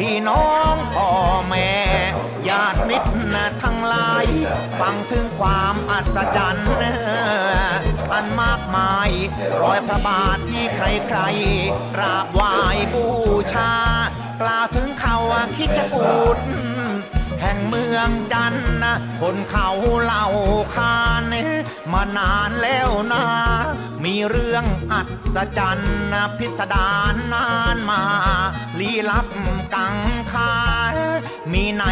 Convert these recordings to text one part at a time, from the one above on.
พี่น้องพ่อแม่ญาติมิตรทั้งหลาย ฟังถึงความอัศจรรย์อันมากมาย รอยพระบาทที่ใครๆกราบไหว้บูชากล่าวถึงเขาคิดจะกูด เมืองจันทน์นะคนเขาเล่าขานมานานแล้วนะ มีเรื่องอัศจรรย์นะพิสดารนานมาลี้ลับกังคามีใน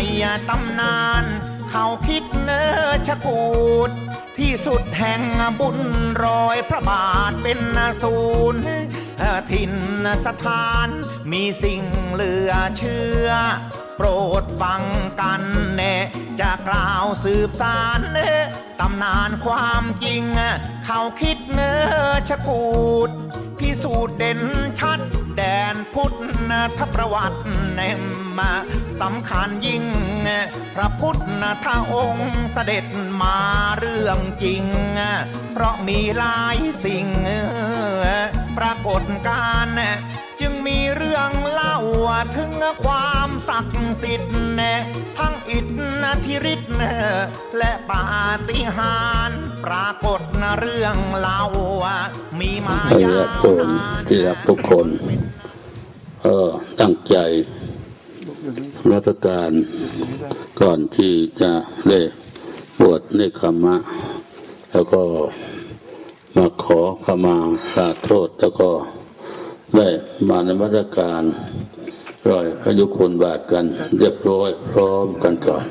ตำนาน เขาคิดเนอชะกูดที่สุดแห่งบุญรอยพระบาทเป็นศูนย์ ถิ่นสถานมีสิ่งเหลือเชื่อ โปรดฟังกันแน่จะกล่าวสืบสารเนตำนานความจริง เขาคิดเนื้อชะกูด พิสูจน์เด่นชัด แดนพุทธทประวัติแนมมาสำคัญยิ่ง พระพุทธองค์เสด็จมาเรื่องจริง เพราะมีหลายสิ่ง ปรากฏการณ์จึงมีเรื่องเล่าถึงความศักดิ์สิทธิ์ทั้งอิทธิฤทธิ์และปาฏิหาริย์ปรากฏเรื่องเล่ามีมาให้ยารักวโคนที่รักทุกคน เออตั้งใจรัชการก่อนที่จะได้บวชในคมะ แล้วก็ มาขอขมาลาโทษแล้วก็ได้มาในมาตรการรอยพระยุคลบาทกัน เรียบร้อยพร้อมกันก่อน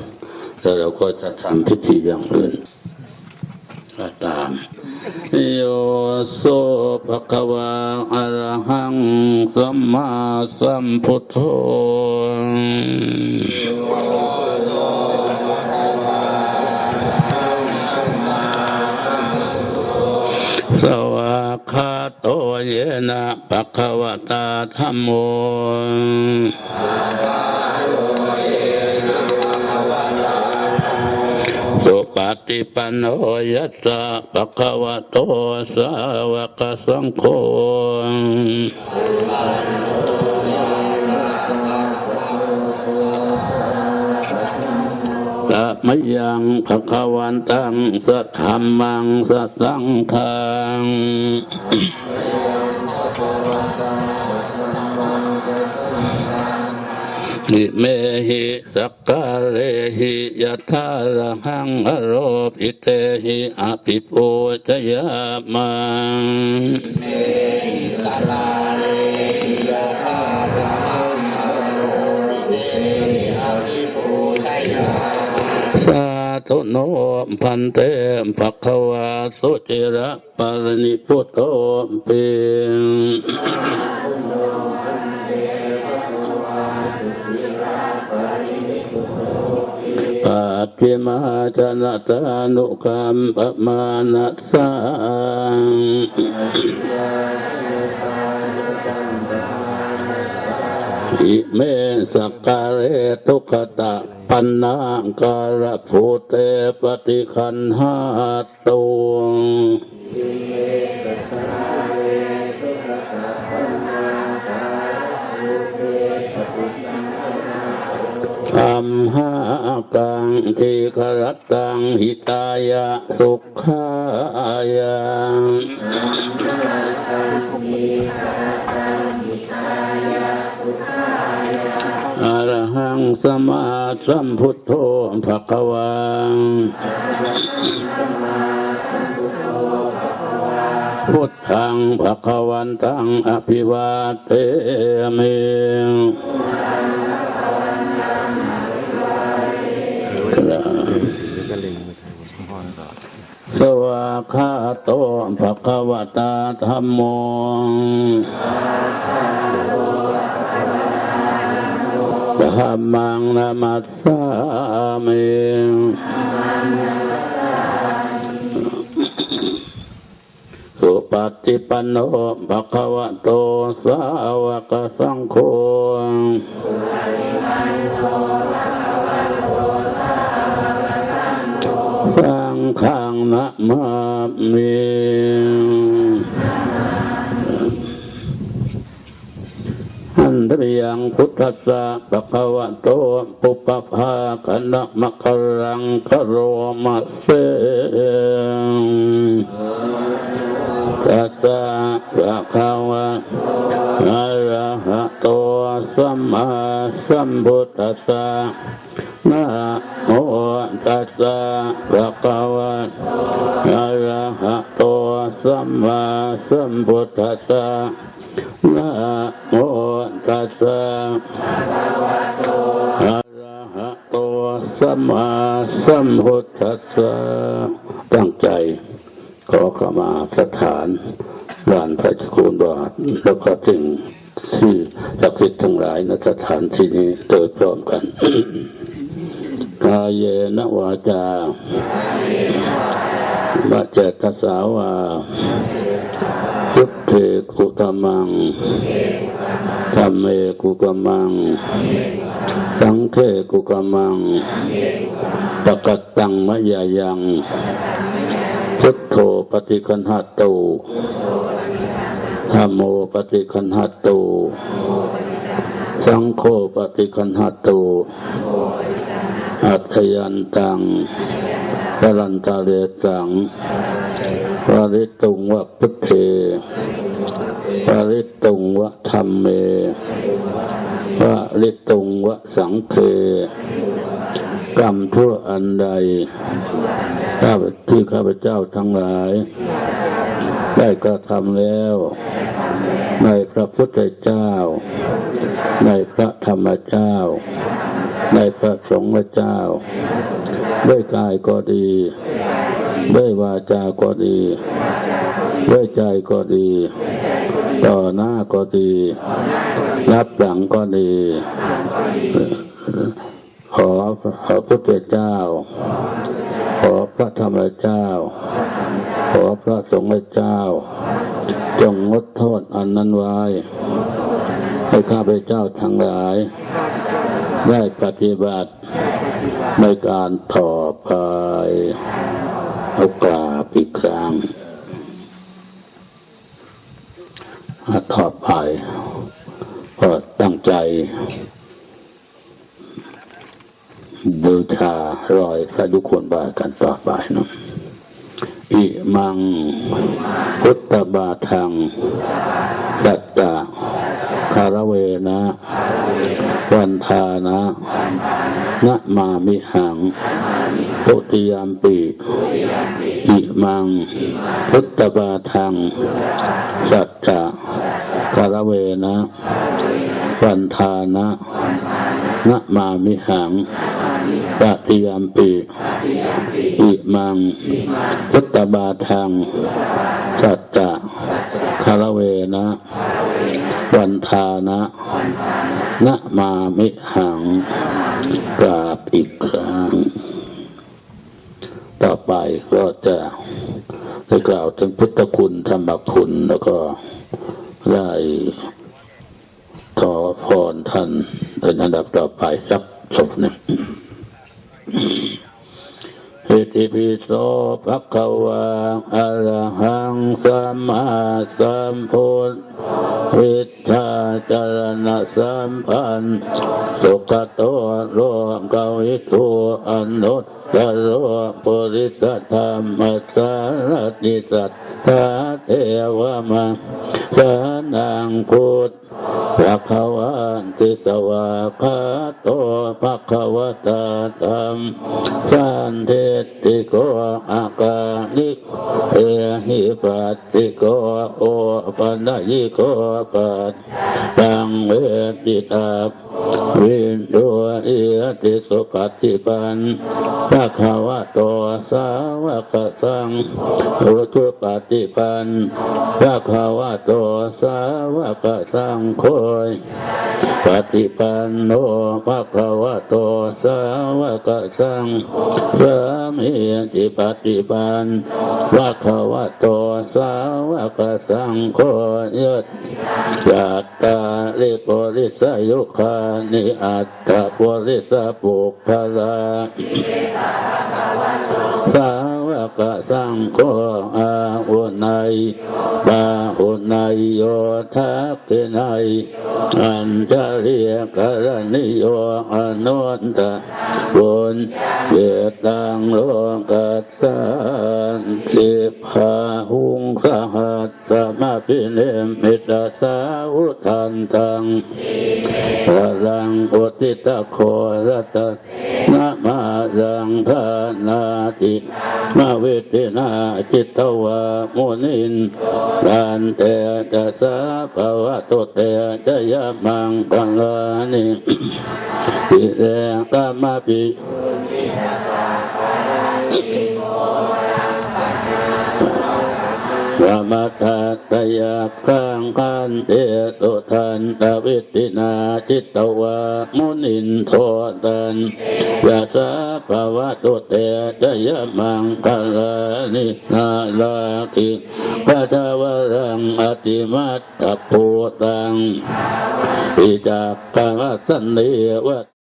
แล้วเราก็จะทำพิธีอย่างอื่นก็ตามโยโสภะคะวาอะระหังสัมมาสัมพุทโธ เยนะภะคะวะตาธัมโมสุปฏิปันโนยัสสะปะคะวะโตสาวกสังโฆละมยังภะคะวันตังสัทธัมมังสัสังฆัง นิเมหิสักกาเลหิยะทาระหังอโรปิเตหิอภิปูชยามังสาธุโนพันเตภะควาสุจิระปารณิพุตโตเป นปัจจิมาจนะตานุกรรมปมานัสสังอิเมสักการเรทุกขตะปันนาการะภูเตปฏิคันหาตุง ธรรมหากังทีครตังหิตายะสุขายะอรหังสมมาสัมพุทโธภะคะวังพุทธังภะคะวันตังอภิวาเทมิ คาโตภะคะวะตาธรรมโมธรรมังนามัสสามิสุปฏิปันโนภะคะวะโตสาวกสังโฆสั นะมามิอันตริยังพุทธัสสะปะคะวะโตปุปภาคณะมะกรังคโรมาเสตัสสะปะคะวะอะระหะโต สัมมาสัมพุทธัสสะนะโมตัสสะภะคะวะอะระหะโตสัมมาสัมพุทธัสสะนะโมตัสสะอะระหะโตสัมมาสัมพุทธัสสะตั้งใจขอขมาสถานลานพระเจ้าคุณบาทแล้วก็ถึง ที่ศักดิ์สิทธิ์ทั้งหลายในสถานที่นี้โดยพร้อมกันกายเยนวาจาบาเจตสาวาสุเทกุกมังธรรมเมกุกมังสังเขกุกมังปะกัตตังมะยายังพุทโธปฏิคันหตู ธรรมโมปฏิคันหตูสังโฆปฏิคันหตูอัตยันตังพลันตาเรตังวาริตุงวะพุทเทวาริตุงวะธรรมเมวาริตุงวะสังเคกรรมทั่วอันใดข้าพที่ข้าพเจ้าทั้งหลาย ได้กระทำแล้ว ในพระพุทธเจ้า ในพระธรรมเจ้า ในพระสงฆ์เจ้า ด้วยกายก็ดี ด้วยวาจาก็ดี ด้วยใจก็ดี ต่อหน้าก็ดี รับหลังก็ดีขอพระพุทธเจ้า ขอพระธรรมเจ้า ขอพระสงฆ์เจ้า จงงดโทษอันนั้นไว้ให้ข้าพเจ้าทั้งหลาย ได้ปฏิบัติในการต่อไปเอากราบอีกครั้งต่อไปก็ตั้งใจ บูชารอยพระยุคลบาทกันต่อไปเนาะ อิมัง พุทธบาทัง สัจจะคารเวนะ วันทานะนะมามิหังตุติยามปีอิมัง พุทธบาทัง สัจจะคารเวนะ วันทานะ นะมามิหังปฏิยามปีอิมัง พุทธบาทังสัจจะคารเวนะวันทานะนะมามิหังกราบอีกครั้ง ต่อไปก็จะได้กล่าวถึงพุทธคุณธรรมคุณแล้วก็ได้ขอพร ท่านเป็นอันดับต่อไปสักศพหนึ่งอิติปิโสภะคะวะอะระหังสัมมาสัมพุทธวิชาจารณะสัมพันธ์สุขโตโลกาวิทูอนุต ตโรปุริสธรรมสารติสัตตาเทวมาสานังพุทธพระขวันติสวาคาโตภะคะวะตาธรรมสันเทติโกอากานิกเอหิปัสติโกโอปัญญิโกปัสตังเวติตาวินโดเอติสุปฏิปันภะคะวะโตสาวกสังอุทุปฏิปันภะคะวะโตสาวกสังโฆปฏิปันโนภะคะวะโตสาวกสังสามีจิปฏิปันภะคะวะโตสาวกสังโฆยศจัตตาลิโกริสยุคานิอัตตะปริสปุคคลาสาวกสังโฆอาอุนัยบาหุนายโยทักขินายอัญชริยกรณิโยอนุนตะบุญเวตังโลกัสสานสิภาหุงสหัส สมาพิเนมิตาสาวุทันตังวรังอุติตะโครตะนะมารังทานาติมาเวทินาจิตตวามุนินรันเตจะสาภวะตุเตจะยะมังกังลานิปิเรตามาปิธรรม ทัตยาคังคันเตตุทันตวิตินาจิตตวามุนินโทตันยาสาภาวะตุเตจยมังคลานินาลาคิปัทวรังอติมัตตปูตังปิจักขมสันเนวะ